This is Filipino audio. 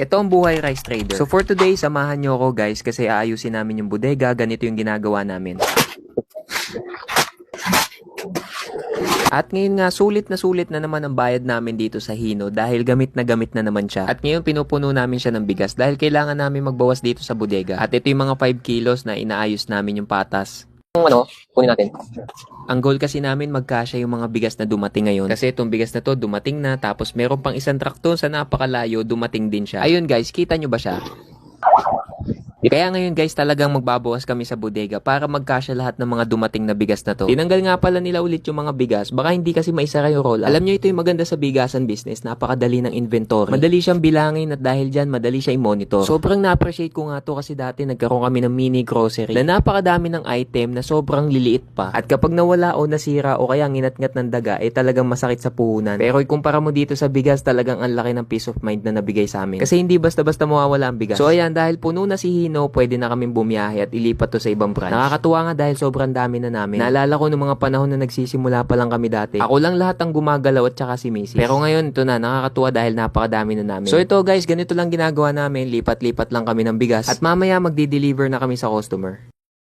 Ito ang buhay rice trader. So for today, samahan nyo ako guys kasi aayusin namin yung bodega. Ganito yung ginagawa namin. At ngayon nga, sulit na sulit na naman ang bayad namin dito sa Hino dahil gamit na gamit na naman siya. At ngayon pinupuno namin siya ng bigas dahil kailangan namin magbawas dito sa bodega. At ito yung mga 5 kilos na inaayos namin yung patas. Yung ano, kunin natin. Ang goal kasi namin magkasya yung mga bigas na dumating ngayon. Kasi itong bigas na to dumating na tapos meron pang isang truck doon sa napakalayo dumating din siya. Ayun guys, kita nyo ba siya? Kaya ngayon guys talagang magbabawas kami sa bodega para magkasya lahat ng mga dumating na bigas na to. Tinanggal nga pala nila ulit yung mga bigas. Baka hindi kasi maisara yung roll. Alam nyo ito yung maganda sa bigasan business. Napakadali ng inventory. Madali siyang bilangin at dahil dyan madali siya i-monitor. Sobrang na-appreciate ko nga to kasi dati nagkaroon kami ng mini grocery na napakadami ng item na sobrang liliit pa. At kapag nawala o nasira o kaya nginat-ngat ng daga, eh talagang masakit sa puhunan. Pero ikumpara mo dito sa bigas, talagang ang laki ng peace of mind na nabigay sa amin. Kasi hindi basta-basta mawawala ang bigas. So ayan, dahil puno na si Hino, pwede na kaming bumiyahe at ilipat to sa ibang branch. Nakakatuwa nga dahil sobrang dami na namin. Naalala ko nung mga panahon na nagsisimula pa lang kami dati. Ako lang lahat ang gumagalaw at saka si Missy. Pero ngayon, ito na, nakakatuwa dahil napakadami na namin. So ito guys, ganito lang ginagawa namin. Lipat-lipat lang kami ng bigas. At mamaya magdi-deliver na kami sa customer.